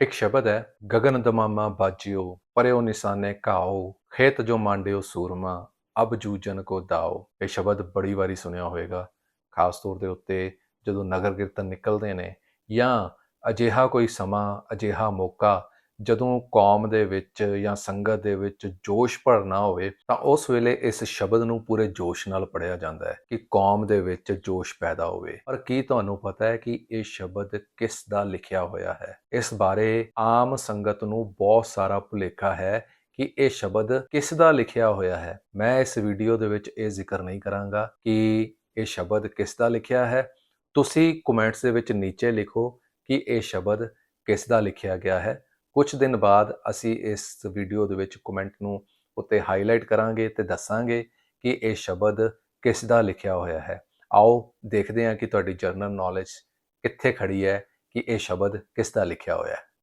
ਇੱਕ ਸ਼ਬਦ ਹੈ ਗगन ਦਮਾਮਾ ਬਾਜਿਓ ਪਰਿਓ ਨਿਸ਼ਾਨੇ ਘਾਓ ਖੇਤ ਜੋ ਮਾਂਡਿਓ ਸੂਰਮਾ ਅਬ ਜੂਜਨ ਕੋ ਦਾਓ ਇਹ ਸ਼ਬਦ ਬੜੀ ਵਾਰੀ ਸੁਣਿਆ ਹੋਵੇਗਾ ਖਾਸ ਤੌਰ ਦੇ ਉੱਤੇ ਜਦੋਂ ਨਗਰ ਕੀਰਤਨ ਨਿਕਲਦੇ ਨੇ ਜਾਂ ਅਜਿਹਾ ਕੋਈ ਸਮਾਂ ਅਜਿਹਾ ਮੌਕਾ ਜਦੋਂ ਕੌਮ ਦੇ ਵਿੱਚ ਜਾਂ ਸੰਗਤ ਦੇ ਵਿੱਚ ਜੋਸ਼ ਭਰਨਾ ਹੋਵੇ, ਤਾਂ ਉਸ ਵੇਲੇ ਇਸ ਸ਼ਬਦ ਨੂੰ ਪੂਰੇ ਜੋਸ਼ ਨਾਲ ਪੜਿਆ ਜਾਂਦਾ ਹੈ ਕਿ ਕੌਮ ਦੇ ਵਿੱਚ ਜੋਸ਼ ਪੈਦਾ ਹੋਵੇ। ਪਰ ਕੀ ਤੁਹਾਨੂੰ ਪਤਾ ਹੈ ਕਿ ਇਹ ਸ਼ਬਦ ਕਿਸ ਦਾ ਲਿਖਿਆ ਹੋਇਆ ਹੈ? ਇਸ ਬਾਰੇ ਆਮ ਸੰਗਤ ਨੂੰ ਬਹੁਤ ਸਾਰਾ ਭੁਲੇਖਾ ਹੈ ਕਿ ਇਹ ਸ਼ਬਦ ਕਿਸ ਦਾ ਲਿਖਿਆ ਹੋਇਆ ਹੈ। ਮੈਂ ਇਸ ਵੀਡੀਓ ਦੇ ਵਿੱਚ ਇਹ ਜ਼ਿਕਰ ਨਹੀਂ ਕਰਾਂਗਾ ਕਿ ਇਹ ਸ਼ਬਦ ਕਿਸ ਦਾ ਲਿਖਿਆ ਹੈ। ਤੁਸੀਂ ਕਮੈਂਟਸ ਦੇ ਵਿੱਚ ਨੀਚੇ ਲਿਖੋ ਕਿ ਇਹ ਸ਼ਬਦ ਕਿਸ ਦਾ ਲਿਖਿਆ ਗਿਆ ਹੈ। ਕੁਝ ਦਿਨ ਬਾਅਦ ਅਸੀਂ ਇਸ ਵੀਡੀਓ ਦੇ ਵਿੱਚ ਕਮੈਂਟ ਨੂੰ ਉੱਤੇ ਹਾਈਲਾਈਟ ਕਰਾਂਗੇ ਤੇ ਦੱਸਾਂਗੇ ਕਿ ਇਹ ਸ਼ਬਦ ਕਿਸ ਦਾ ਲਿਖਿਆ ਹੋਇਆ ਹੈ। ਆਓ ਦੇਖਦੇ ਹਾਂ ਕਿ ਤੁਹਾਡੀ ਜਰਨਲ ਨੌਲੇਜ ਕਿੱਥੇ ਖੜੀ ਹੈ ਕਿ ਇਹ ਸ਼ਬਦ ਕਿਸ ਦਾ ਲਿਖਿਆ ਹੋਇਆ ਹੈ।